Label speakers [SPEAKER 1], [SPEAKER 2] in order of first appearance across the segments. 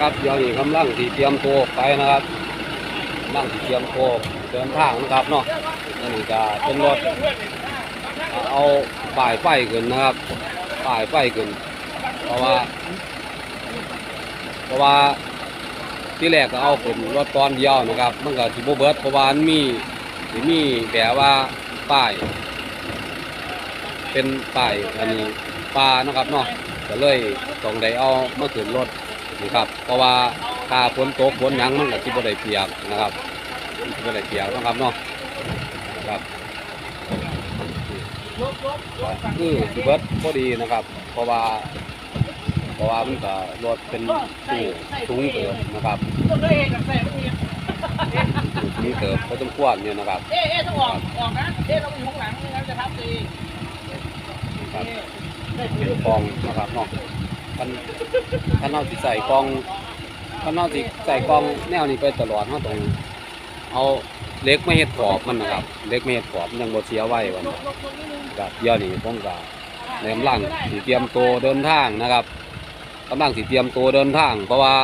[SPEAKER 1] ครับเดี๋ยวนี้กำลังที่เตรียมตัวไปนะครับกำลังสีเตรียมตัวเดินทางนะครับเนาะนนี้จะเป็นรถเอาป้ายไฟขึ้นนะครับป้ายไฟขึ้น เพราะว่า เพราะว่าที่แรกก็เอาขึ้นรถตอนเดียวนะครับมันก็ที่โบเบิร์ตเพราะว่ามันมีที่มีแบบว่าป้าย เป็นป้ายอันนี้ปลานะครับเนาะก็เลยต้องได้เอามาขึ้นรถ นี่ครับ เพราะว่าถ้าฝนตกฝนหยังมันก็สิบ่ได้เปียกนะครับสิบ่ได้เปียกนะครับเนาะครับคือสิเบิดพอดีนะครับ เพราะว่าเพราะว่ามันก็รถเป็นตู้สูงเกินนะครับ
[SPEAKER 2] ต้องได้เองกับแฟนเอง
[SPEAKER 1] ตู้สูงเกินพอสมควรเนี่ยนะครับ
[SPEAKER 2] เอ๊ะเอ๊ะต้องออกออกนะ เอ๊ะเราอยู่ข้างหลังไม่งั้นจะทับตัวเอง
[SPEAKER 1] ครับ
[SPEAKER 2] ได้
[SPEAKER 1] เป็นกองนะครับเนาะ คันคันเอาสิใส่กองคันเอาสิใส่กองแนวนี้ไปตลอดเฮาต้องเอาเล็กไมาเฮ็ดขอบมันนะครับเล็กไมาเฮ็ดขอบมันยังบ่เสียไว้วันนะครับเดี๋ยวนี้ผมก็ในกำลังสิเตรียมตัวเดินทางนะครับกำลังสิเตรียมตัวเดินทาง เพราะว่า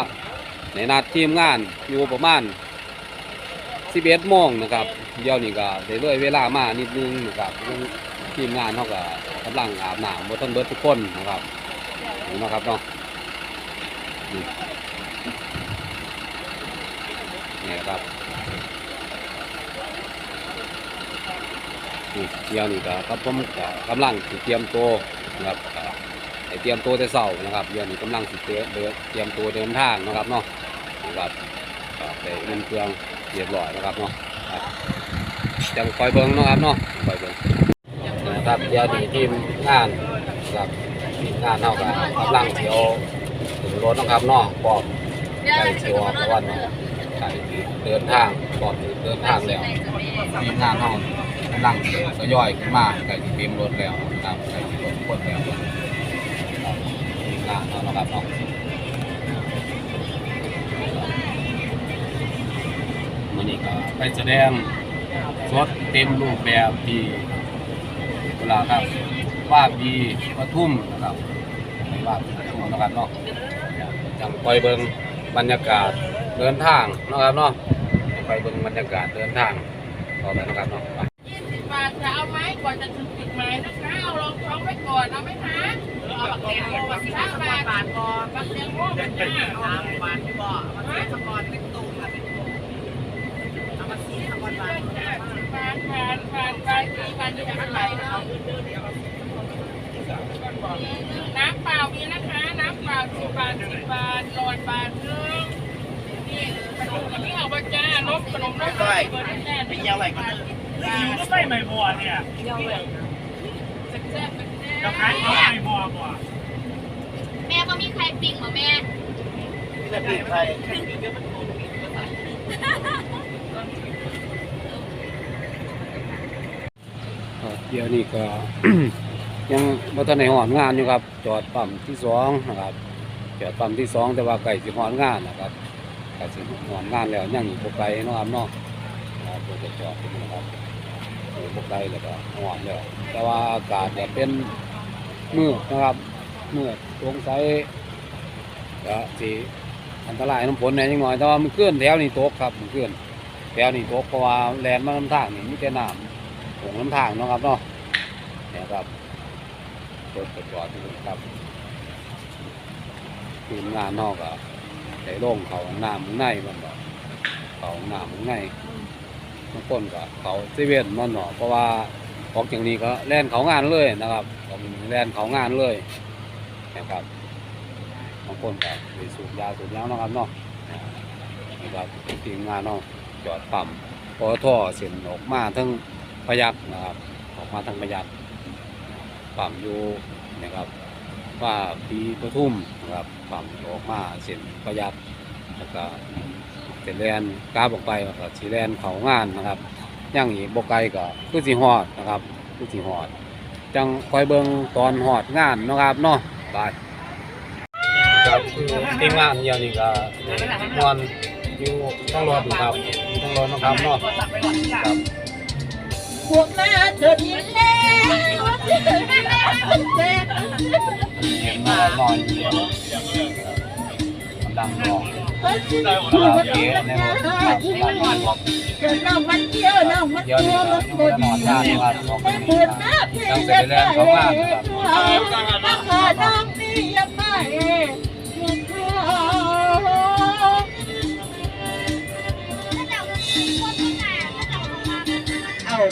[SPEAKER 1] ในนัดทีมงานอยู่ประมาณ11โมงนะครับเดี๋ยวนี้ก็ได้เลยเวลามานิดนึงนะครับทีมงานเฮาก็กำลังอาบน้ำบ่ทันเบิดทุกคนนะครับ นี่นะครับเนาะนี่นี่ครับนี่เดี๋ยวนี้ก็ครับผมก็กำลังเตรียมตัวนะครับเตรียมตัวแต่เช้านะครับเดี๋ยวนี้กำลังสิเตรียมเตรียมตัวเดินทางนะครับเนาะนะครับก็ได้เงินเครื่องเรียบร้อยนะครับเนาะจังคอยเบิ่งเนาะครับเนาะคอยเบิ่งนะครับเดี๋ยวนี้ทีมงาน ครับทีงานเท่ากับกำลังเที่ยวถึงรถนะครับนอกบอกไก่เที่ยวตะวันเนาไก่เดินทางบอกเดินทางแล้วทีมงานเท่ากำลังทยอยขึ้นมาไก่ที่เตรียมรถแล้วนะครับไก่ที่รถคนแล้วครับทีมงานเท่านะครับเนาะมันนี่ก็ไปแสดงสดเต็มรูปแบบที่เวลาครับ ว่าดีปทุมนะครับว่าปทุมนะครับเนาะจังไปเบิงบรรยากาศเดินทางนะครับเนาะไปเบิงบรรยากาศเดินทางต่อไปนะครับเนาะไป
[SPEAKER 2] บาทจะเอาไหมก่อนจะถึงจุดหมายนะคะเอาลองท้องไว้ก่อนเอาไหมคะเอาบักแตงโมมาสิห้าบาทบาทก่อนบักแตงโมเป็นห้าเอาบาทก่อนมาซื้อสกอนเป็นตุ่มค่ะเป็นตุ่มเอามาซื้อสกอนบาทบาทบาทบาทบาทที่บาทที่จะอะไรเนาะ น้ำเปล่ามีนะคะ น้ำเปล่าสิบบาทสิบบาทหลอดบาทหนึงนี่ขนมนี่เอาบาจ้านมขนมน้ำใส่เบอร์แน่เป็นยังไงกัน
[SPEAKER 3] นี่ยู่ก็ไม่ไม่บัวเนี่ย
[SPEAKER 2] แซ่บเป็นแซ่
[SPEAKER 3] จะ
[SPEAKER 2] บ
[SPEAKER 3] ขายเขาไม่บัวบัว
[SPEAKER 4] แม่ก็มีใครปิงเหรอแม่
[SPEAKER 3] จะปิดใคร
[SPEAKER 1] เดี๋ยวนี้ก็ ยังบ่ทันได้หอนงานอยู่ครับ จอดปั๊มที่สองนะครับ จอดปั๊มที่สองแต่ว่าไก่สิหอนงานนะครับไก่สิหอนงานแล้วยังอีกบ่ไกลเนาะครับเนาะครับเดี๋ยวจะจอดนี้นะครับอยู่ไกลแล้วก็หอนแล้วแต่ว่าอากาศเนี่ยเป็นมืดนะครับมืดสงสัยก็สิอันตรายน้ำฝนแหน่จังหน่อยแต่ว่ามันเคลื่อนแถวนี้ตกครับมันเคลื่อนแถวนี้ตกเพราะว่าแลนมาลำทางนี่มีแต่น้ำของน้ำทางเนาะครับเนาะเนี่ยครับ รถกระจอดอยู่ครับทีมงานนอกอะได้ลงเขาหน้ำมึงในมันบอกเขาหน้ำมึงในบางคนก็เขาเซเว่นมันเนาะเพราะว่าออกจากนี้ก็แล่นเขางานเลยนะครับออกจากนี้แล่นเขางานเลยนะครับบางคนก็ไปสูบยาสูบยาเนะครับเนาะนะครับทีมงานเนาะจอดปั๊มปอท่อเส้นออกมาทั้งพยักนะครับ ออกมาทางพยัก ปั๊มอยู่นะครับว่าปีปทุมนะครับปั๊มออกมาเส้นพยักแล้วก็เส้นแลนกาบออกไปแล้วก็สีแลนเขางานนะครับย่างอีกบกไกลก็คือสีหอดนะครับคือสีหอด จังคอยเบิงตอนหอดงานนะครับเนาะไปครับทีมงานเดียวนี่ก็นอนอยู่ต้องรถนะครับต้องรถนะครับเนาะครับ
[SPEAKER 2] พวกหน้าเธอดีแล้ว
[SPEAKER 1] มานอนอยู่กำดังรอ
[SPEAKER 5] ก็คิดถูกมันเป็นยาที่ไม่เกิดน้องมันเที่ยวน้องมัน
[SPEAKER 1] เดียว
[SPEAKER 5] เที่
[SPEAKER 1] เย
[SPEAKER 5] วมัน
[SPEAKER 1] จะน
[SPEAKER 5] ดี
[SPEAKER 1] อนชาติว่าออกไป
[SPEAKER 5] ไม่เปิดหน้าพี่
[SPEAKER 1] ยัง
[SPEAKER 5] จะ
[SPEAKER 1] จะไป
[SPEAKER 5] ได้
[SPEAKER 1] เล่น
[SPEAKER 5] เล
[SPEAKER 1] เขา
[SPEAKER 5] ย
[SPEAKER 1] บ้านครับ
[SPEAKER 5] ราคาน้องนี่ยัง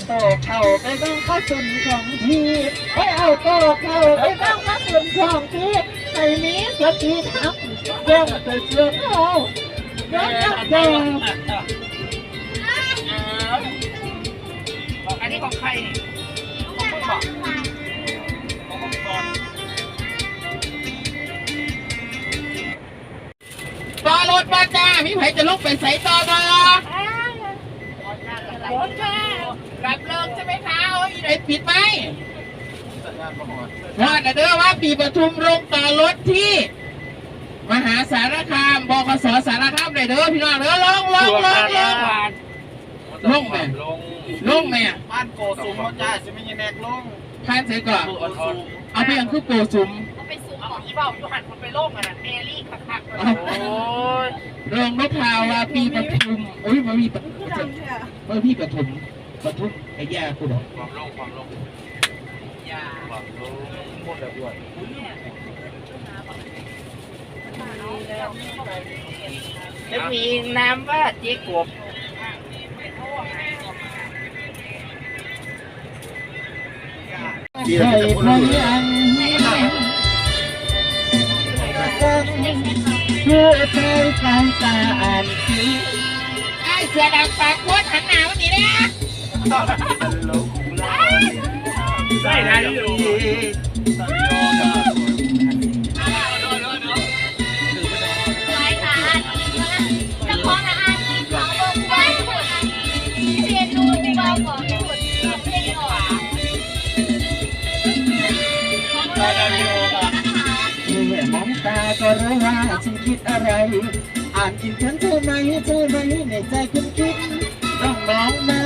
[SPEAKER 5] เอเข้าไปบ้างข้าสุนของพี่ให้เอาโตเข้าไปบ้างข้าสุนของพี่ใส่นี้สติทับยังจะเชื่อเขายังจะเจอ
[SPEAKER 2] อันนี้ของใครนี่ต่อรถมาจ้ามีใครจะลุกไปใส่ต่อบ้าง รับเลิกใช่ไหมคะโอ้ยไหนปิดไหมพอดนะเด้อว่าปีปทุมลงต่อรถที่ มหาสารคามบกสสารคามเลยเด้อพี่น้องเด้อลงลงลงลงลงแม่ลงแม่
[SPEAKER 3] บ้านโกสุมจ้าจะไม่ยังแนกลง
[SPEAKER 2] ท่านเสร็จก่อน
[SPEAKER 3] โกสุม
[SPEAKER 2] เอาไปยังคือโกสุม
[SPEAKER 4] ก็ไปสูง
[SPEAKER 2] เอา
[SPEAKER 4] ของ
[SPEAKER 2] อีเบ้าอยู่หันคนไปโล่งอะนะเมลี่คักๆโอ้ยโรงนกพาวาปีปทุมโอ้ยมามีปทุมมาพี่ปทุม ปทุมไอ้ยาคุณหรอ
[SPEAKER 3] ความลงความลง
[SPEAKER 2] ยา
[SPEAKER 3] ความลงหมดแล้วด้วย
[SPEAKER 2] แล้วมีน้ำว่าเจ๊กบ
[SPEAKER 5] ใช่พยังเพื่อใจการตาอ่านสี
[SPEAKER 2] ไอ้เสือดำปากโคตรหันหนาวนี่นะ
[SPEAKER 3] ใช่ ได้อยู่
[SPEAKER 4] หลายตาอ่านอีกว่าจะคล้องอ่านอีกเขาบอกว่เรียนรู้ที่เราของที่หุ่นเพลงออก
[SPEAKER 3] ได้ได้อยู่ครับ
[SPEAKER 5] เมื่อมองตาก็รู้ว่าฉันคิดอะไร อ่านกินฉันเท่าไหมเท่าไหมในใจคุณคิดต้องมองมา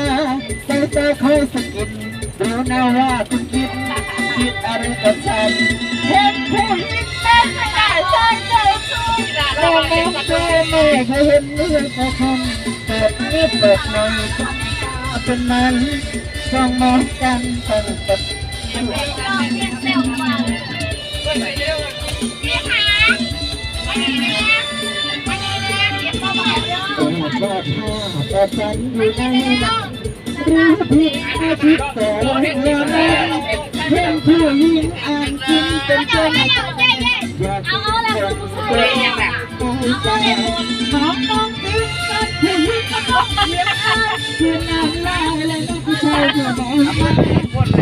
[SPEAKER 5] ใส่ตาคยสกิดรู้นะว่าคุณคิดคิดอะไรกับฉันเห็นผู้หญิงเต้นไม่ได้ใจใจสู้มองมองเธอไม่เคยเห็นเรื่องแต่คนเปิดนิดเปิดหน่อยเป็นมันต้องมองกันตั้งแต่
[SPEAKER 4] เรียนเรียนเซลล์มาพี่ะวันนี้เนี่ยวันนี้เนี่ยเรียนก็บอกเยอะ
[SPEAKER 5] โอ้ก็ถ้าแต่ฉันอยู่ในนั้น รู้ผิดอาทิตย์แต่ละวันเห็นผู้หญิงอ่านกินเป็นเจ้าหน้าที่าก
[SPEAKER 4] เอาเอาล้วคุณผู้ชม
[SPEAKER 2] เลยยังไง
[SPEAKER 5] ไปใจน้องต้องกินกันผู้หญิงก็ต้องเรียนอ่านคือน้ำลายและน้องผู้ชายเพื่อบอกว่า
[SPEAKER 2] คนไหน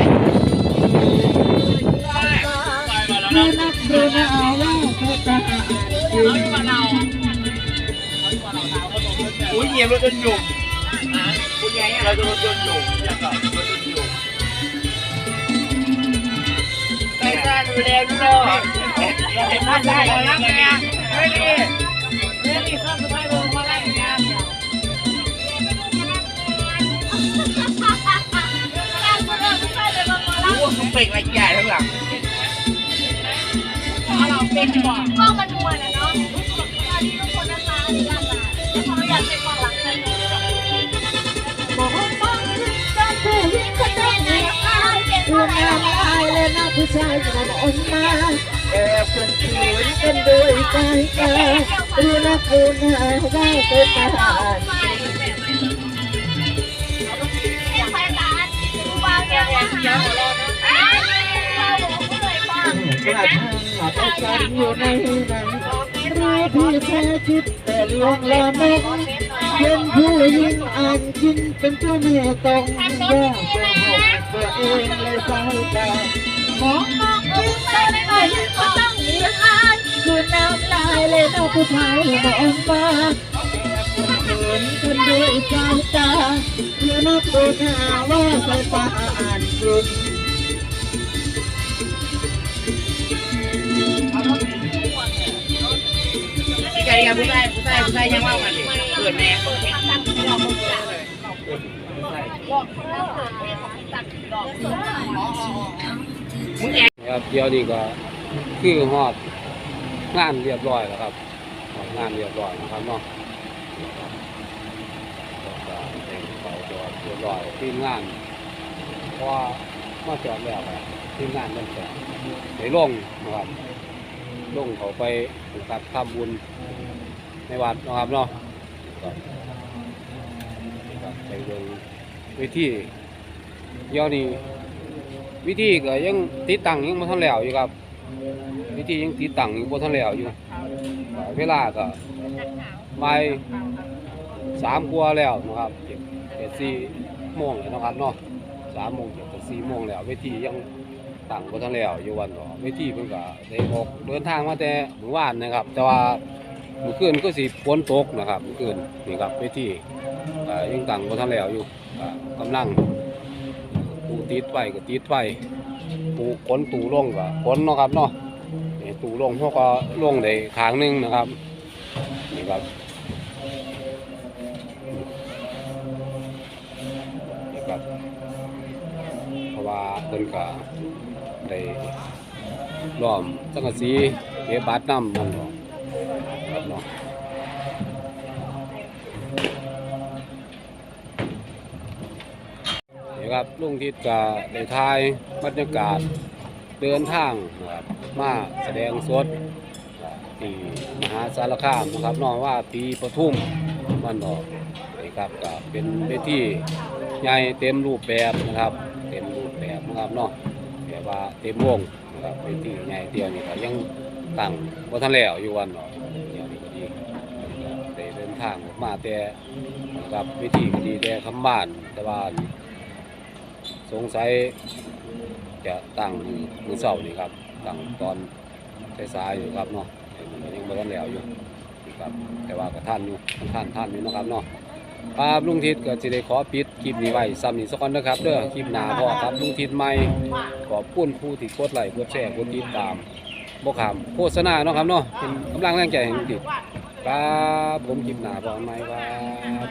[SPEAKER 5] คือนักเรียนเอาว่าเขาจะอ่านกิน
[SPEAKER 3] อุ้ยเหยียบรถจนหยุ่ม
[SPEAKER 2] คุณยาย
[SPEAKER 3] เราจะรถจนหยุ่มแล้วก็รถจนหยุ่ม
[SPEAKER 2] ไปซ่าดูแลดูแลเห็นว่าได้แล้วไงไม่ดีไม่ดีข้าสุดท้ายลงมาแล้วไงรู้ว่าเขาเป็นอะไรใหญ่ทั้งหลัง
[SPEAKER 4] เราเป็นบอกก็มันมวนนะเนาะ
[SPEAKER 5] ผู้ชายเพื่อบอกมาแอบกันสวยกันด้วยใจแก่รู้นะคุณหาได้เป็นทหาร
[SPEAKER 4] ไปตานหาอ้าวเราก็เลยฟัง
[SPEAKER 5] กระทั่งกันอยู่ในนั้นรู้ที่แท้คิดแต่ลวงละเมินเป็นผู้หญิงอ่านกินเป็นเจ้าแม่ตรงว่าจะหกตัวเองเลยสายตา มองมองกินแต่ไม่ก็ต้องเลี้ยงอ่านคือน้ำลายเลยน้องผู้ชายมองมาเห็นกันด้วยสายตาคือนักโบราว่าสายตาอ่านกิน
[SPEAKER 2] ที่ไก่กับผู้ชายผู้ชายผู้ชายยังเล่ากันดิเกิดแน่ มึงแอบ
[SPEAKER 1] ครับเดี๋ยวนี้ก็คือฮอดงานเรียบร้อยแล้วครับงานเรียบร้อยนะครับเนาะเต็มเป่าจอดเรียบร้อยทีมงานเพราะว่ามาจอดแล้วอะทีมงานมันจะไปลงนะครับลงเขาไปนะครับทำบุญในวัดนะครับเนาะไปเบิ่งวิธีเดี๋ยวนี้ วิธีก็ยังติดตั้งยังบ่ทันแล้วอยู่ครับ วิธียังติดตั้งยู่บ่ทันแล้วอยู่ เวลาก็บ่ายสามกว่าแล้วนะครับเจ็ดสี่โมงแล้วนะครับเนาะสามโมงเจ็ดสี่โมงแล้วเวทียังตั้งบ่ทันแล้วอยู่วันเนาะเวทีเพิ่นก็ได้ออกเดินทางมาแต่เมื่อวานนะครับ แต่ว่าเมื่อคืนก็สิฝนตกนะครับเมื่อคืนนี่ครับเวทียังตั้งบ่ทันแล้วอยู่ก็กำลัง ปูติดไฟก็ติดไฟปูขนตูลงก็ขนเนาะครับเนาะนี่ตูลงพวกก็ลงได้ขางหนึงนะครับนี่ครับนี่ครับเพราะว่าเพิ่นก็ได้ล้อมสังกะสีเก็บบัตรน้ำนั่นเนาะ นะครับลุงทิศก็ได้ถ่ายบรรยากาศเดินทางนะครับมาแสดงสดที่มหาสารคามนะครับเนอกว่าปีปทุมมันเนาะนี่ครับก็เป็นเวทีใหญ่เต็มรูปแบบนะครับ เต็มรูปแบบนะครับเนาะแบบว่าเต็มวงนะครับเวทีใหญ่เดียวนี่ก็ยังตั้งบ่ทันแล้วอยู่วันเนาะเดียวนี้ก็ดีได้เดินทางมาแต่นะครับเวทีก็ดีแต่คำบ้านแต่ว่า สงสัยจะตั้งมือเสาร์นี่ครับตั้งตอนสายๆอยู่ครับเนาะยังบ่ทันแล้วอยู่นี่ครับแต่ว่าก็ท่านอยู่ท่านท่านอยู่เนาะครับเนาะครับลุงทิศก็สิได้ขอปิดคลิปนี้ไว้ซ้ำนี้สักก่อนนะครับเด้อคลิปหนาพอครับลุงทิศใหม่ขอบคุณผู้ที่กดไลค์กดแชร์กดติดตามบ่ขามโฆษณาเนาะครับเนาะเป็นกำลังแรงใจให้ลุงทิศครับผมคลิปหนาพอกันใหม่ครับ